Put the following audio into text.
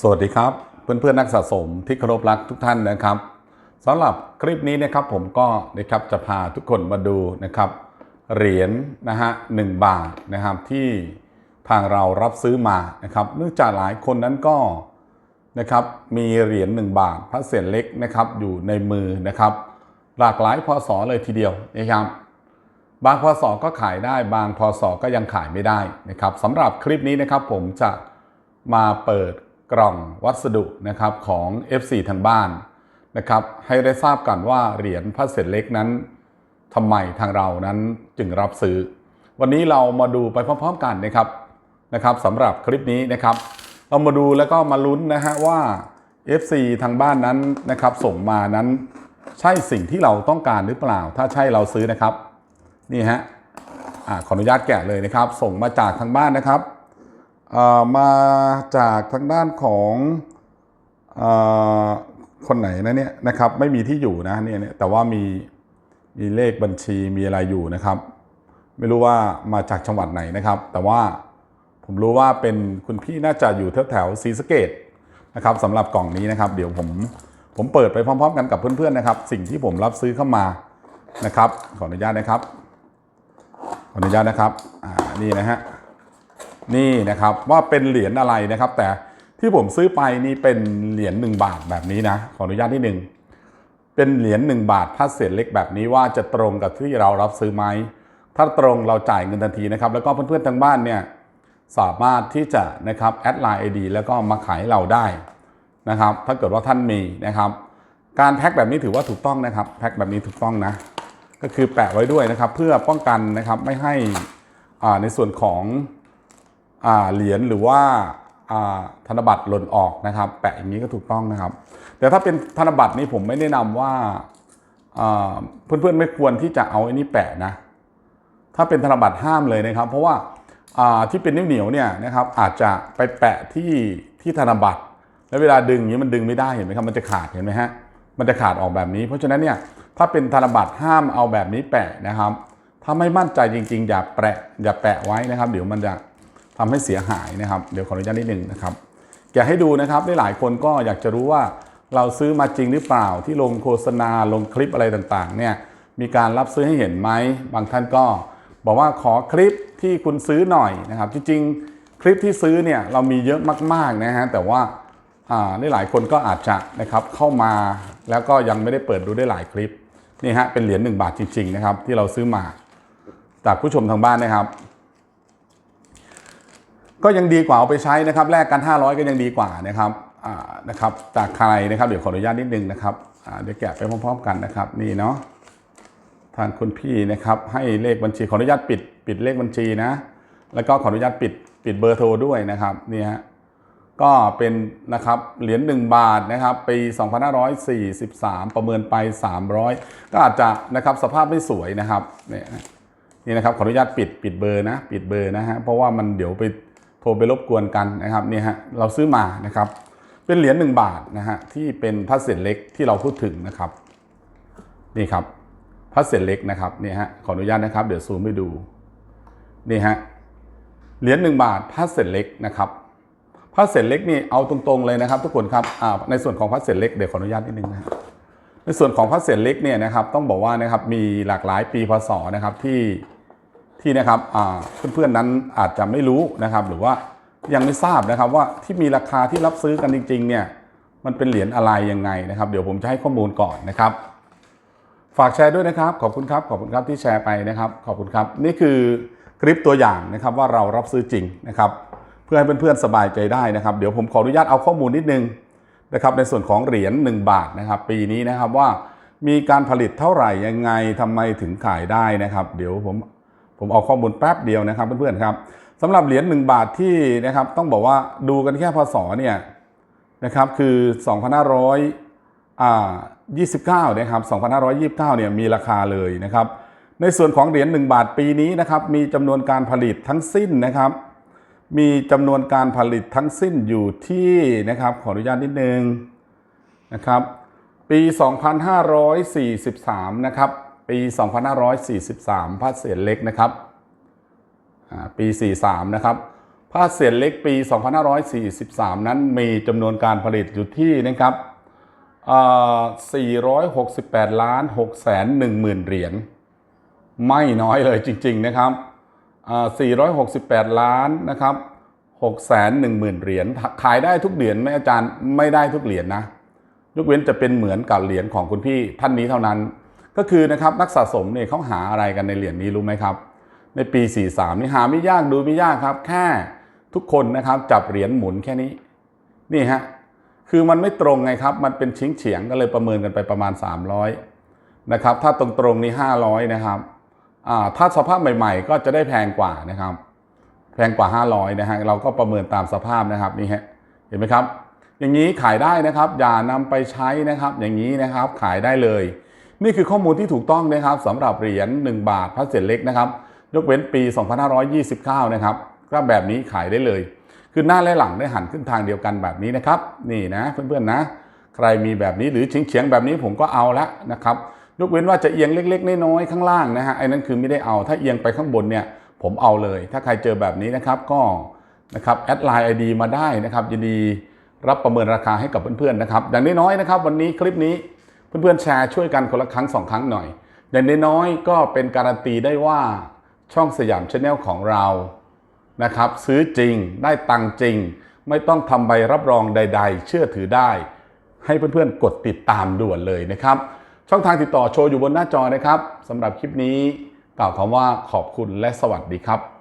สวัสดีครับ เพื่อนๆนักสะสมที่เคารพรักทุกท่านนะครับสำหรับคลิปนี้นะครับผมก็นะครับจะพาทุกคนมาดูนะครับเหรียญนะฮะหนึ่งบาทนะครับที่ทางเรารับซื้อมานะครับเนื่องจากหลายคนนั้นก็นะครับมีเหรียญ1บาทพระเศษเล็กนะครับอยู่ในมือนะครับ หลากหลายพศเลยทีเดียวนะครับบางพศก็ขายได้ บางพศก็ยังขายไม่ได้นะครับสำหรับคลิปนี้นะครับผมจะมาเปิด กล่องวัสดุนะครับของ FC ทางบ้านนะครับให้ได้ทราบกันว่าเหรียญพระเศษเล็กนั้นทำไมทางเรานั้นจึงรับซื้อ วันนี้เรามาดูไปพร้อมๆกันนะครับนะครับสำหรับคลิปนี้นะครับ เรามาดูแล้วก็มาลุ้นนะฮะว่า FC ทางบ้านนั้นนะครับส่งมานั้นใช่สิ่งที่เราต้องการหรือเปล่า ถ้าใช่เราซื้อนะครับ นี่ฮะอ่าขออนุญาตแกะเลยนะครับ ส่งมาจากทางบ้านนะครับ มาจากทางด้านของอคนไหนนะเนี่ยนะครับไม่มีที่อยู่นะเนี่ยแต่ว่ามีมีเลขบัญชีมีอะไรอยู่นะครับ ไม่รู้ว่ามาจากจังหวัดไหนนะครับ แต่ว่าผมรู้ว่าเป็นคุณพี่น่าจะอยู่แถวแถวๆศรีสะเกดนะครับสำหรับกล่องนี้นะครับ เดี๋ยวผมผมเปิดไปพร้อม ๆ กันกับเพื่อนๆนะครับ สิ่งที่ผมรับซื้อเข้ามานะครับ ขออนุญาตนะครับ ขออนุญาตนะครับอ่านี่นะฮะ นี่นะครับว่าเป็นเหรียญอะไรนะครับ แต่ที่ผมซื้อไปนี่เป็นเหรียญ1บาทแบบนี้นะขออนุญาตที่หนึ่งเป็นเหรียญ1บาทพาสเศษเล็กแบบนี้ว่าจะตรงกับที่เรารับซื้อไหมถ้าตรงเราจ่ายเงินทันทีนะครับ แล้วก็เพื่อนๆทางบ้านเนี่ยสามารถที่จะนะครับแอดไลน์ไอดีแล้วก็มาขายเราได้นะครับ ถ้าเกิดว่าท่านมีนะครับ การแพ็คแบบนี้ถือว่าถูกต้องนะครับ แพ็คแบบนี้ถูกต้องนะ ก็คือแปะไว้ด้วยนะครับ เพื่อป้องกันนะครับไม่ให้อ่าในส่วนของ เหรียญหรือว่าธนบัตรหล่นออกนะครับ แปะอย่างนี้ก็ถูกต้องนะครับ แต่ถ้าเป็นธนบัตรนี่ผมไม่แนะนำว่าอ่าเพื่อนๆไม่ควรที่จะเอาไอ้นี่แปะนะ ถ้าเป็นธนบัตรห้ามเลยนะครับ เพราะว่าที่เป็นนิ้วเหนียวเนี่ยนะครับอาจจะไปแปะที่ที่ธนบัตร แล้วเวลาดึงอย่างนี้มันดึงไม่ได้เห็นไหมครับมันจะขาดเห็นไหมฮะมันจะขาดออกแบบนี้ เพราะฉะนั้นเนี่ยถ้าเป็นธนบัตรห้ามเอาแบบนี้แปะนะครับ ถ้าไม่มั่นใจจริง ๆ อย่าแปะอย่าแปะไว้นะครับ เดี๋ยวมันจะ ทำให้เสียหายนะครับ เดี๋ยวขออนุญาตนิดนึงนะครับ แกให้ดูนะครับด้หลายคนก็อยากจะรู้ว่าเราซื้อมาจริงหรือเปล่าที่ลงโฆษณาลงคลิปอะไรต่างๆ เนี่ยมีการรับซื้อให้เห็นไหมบางท่านก็ บอกว่าขอคลิปที่คุณซื้อหน่อยนะครับ จริงๆ คลิปที่ซื้อเนี่ยเรามีเยอะมากๆนะฮะแต่ว่าอ่าด้หลายคนก็อาจจะนะครับเข้ามาแล้วก็ยังไม่ได้เปิดดูได้หลายคลิปนี่ฮะเป็นเหรียญ1บาทจริงๆนะครับที่เราซื้อมาจากผู้ชมทางบ้านนะครับ ก็ยังดีกว่าเอาไปใช้นะครับแลกกัน 500 ก็ยังดีกว่านะครับนะครับจากใครนะครับเดี๋ยวขออนุญาตนิดนึงนะครับเดี๋ยวแกะไปพร้อมๆกันนะครับนี่เนาะทางคุณพี่นะครับให้เลขบัญชีขออนุญาตปิดปิดเลขบัญชีนะ แล้วก็ขออนุญาตปิดปิดเบอร์โทรด้วยนะครับนี่ฮะก็เป็นนะครับเหรียญ1บาทนะครับปี2543 ประเมินไป 300 ก็อาจจะนะครับสภาพไม่สวยนะครับเนี่ยนะนี่นะครับขออนุญาตปิดปิดเบอร์นะ ปิดเบอร์นะฮะเพราะว่ามันเดี๋ยวไป รไปรบกวนกันนะครับนี่ฮะเราซื้อมานะครับเป็นเหรียญ1บาทนะฮะที่เป็นพระเศษเล็กที่เราพูดถึงนะครับนี่ครับพระเศษเล็กนะครับนี่ฮะขออนุญาตนะครับ เดี๋ยวซูมให้ดูนี่ฮะเหรียญ1บาทพระเศษเล็กนะครับพระเศษเล็กนี่เอาตรงๆเลยนะครับ ทุกคนครับอ่าในส่วนของพระเศษเล็กเดี๋ยวขออนุญาตนิดนึงนะในส่วนของพระเศษเล็กเนี่ยนะครับต้องบอกว่านะครับมีหลากหลายปีพศนะครับที่ ที่นะครับเพื่อนๆนั้นอาจจะไม่รู้นะครับ หรือว่ายังไม่ทราบนะครับว่าที่มีราคาที่รับซื้อกันจริงๆเนี่ยมันเป็นเหรียญอะไรยังไงนะครับ เดี๋ยวผมจะให้ข้อมูลก่อนนะครับ ฝากแชร์ด้วยนะครับ ขอบคุณครับขอบคุณครับที่แชร์ไปนะครับ ขอบคุณครับ นี่คือคลิปตัวอย่างนะครับว่าเรารับซื้อจริงนะครับ เพื่อให้เพื่อนๆสบายใจได้นะครับ เดี๋ยวผมขออนุญาตเอาข้อมูลนิดนึงนะครับ ในส่วนของเหรียญ1บาทนะครับ ปีนี้นะครับว่ามีการผลิตเท่าไหร่ยังไงทำไมถึงขายได้นะครับ เดี๋ยวผม ผมเอาข้อมูลแป๊บเดียวนะครับเพื่อนๆครับสำหรับเหรียญ1บาทที่นะครับต้องบอกว่าดูกันแค่พศเนี่ยนะครับคือ 2500อ่า29นะครับ2529เนี่ยมีราคาเลยนะครับในส่วนของเหรียญ1บาทปีนี้นะครับมีจำนวนการผลิตทั้งสิ้นนะครับ มีจำนวนการผลิตทั้งสิ้นอยู่ที่นะครับขออนุญาตนิดนึงนะครับปี 2543นะครับ ปี 2543 พระเศษเล็กนะครับปี 43 นะครับพผ้าเสียนเล็กปี 2543 นั้นมีจำนวนการผลิตอยู่ที่นะครับเอ่อ468 ล้าน6แสน1หมื่นเหรียญไม่น้อยเลยจริง ๆ นะครับอ่า468 ล้านนะครับ6แสน1หมื่นเหรียญขายได้ทุกเหรียญไหมอาจารย์ไม่ได้ทุกเหรียญนะยกเว้นจะเป็นเหมือนกับเหรียญของคุณพี่ท่านนี้เท่านั้น ก็คือนะครับนักสะสมเนี่ยเขาหาอะไรกันในเหรียญนี้รู้ไหมครับ ในปี 43 นี่หาไม่ยากดูไม่ยากครับ แค่ทุกคนนะครับจับเหรียญหมุนแค่นี้นี่ฮะคือมันไม่ตรงไงครับ มันเป็นชิงเฉียงก็เลยประเมินกันไปประมาณ 300นะครับถ้าตรงๆนี่500 นะครับอ่าถ้าสภาพใหม่ๆ ก็จะได้แพงกว่านะครับ แพงกว่า 500นะฮะเราก็ประเมินตามสภาพนะครับนี่ฮะเห็นไหมครับ อย่างนี้ขายได้นะครับ อย่านำไปใช้นะครับ อย่างนี้นะครับขายได้เลย นี่คือข้อมูลที่ถูกต้องนะครับสำหรับเหรียญ1 บาทพระเศษเล็กนะครับยกเว้นปี 2529 นะครับก็แบบนี้ขายได้เลย คือหน้าและหลังได้หันขึ้นทางเดียวกันแบบนี้นะครับ นี่นะเพื่อนๆนะ ใครมีแบบนี้หรือเฉียงๆแบบนี้ผมก็เอาละนะครับยกเว้นว่าจะเอียงเล็ก ๆ น้อยๆข้างล่างนะฮะไอ้นั่นคือไม่ได้เอาถ้าเอียงไปข้างบนเนี่ยผมเอาเลย ถ้าใครเจอแบบนี้นะครับก็นะครับแอดไลน์ไอดีมาได้นะครับยินดีรับประเมินราคาให้กับเพื่อนๆนะครับอย่างน้อยๆนะครับ วันนี้คลิปนี้ เพื่อนๆแชร์ช่วยกันคนละครั้งสองครั้งหน่อย อย่างน้อยๆก็เป็นการันตีได้ว่าช่องสยามชาแนลของเรานะครับ ซื้อจริงได้ตังจริง ไม่ต้องทำใบรับรองใด ๆ เชื่อถือได้ ให้เพื่อนๆกดติดตามด่วนเลยนะครับ ช่องทางติดต่อโชว์อยู่บนหน้าจอนะครับสำหรับคลิปนี้กล่าวคำว่าขอบคุณและสวัสดีครับ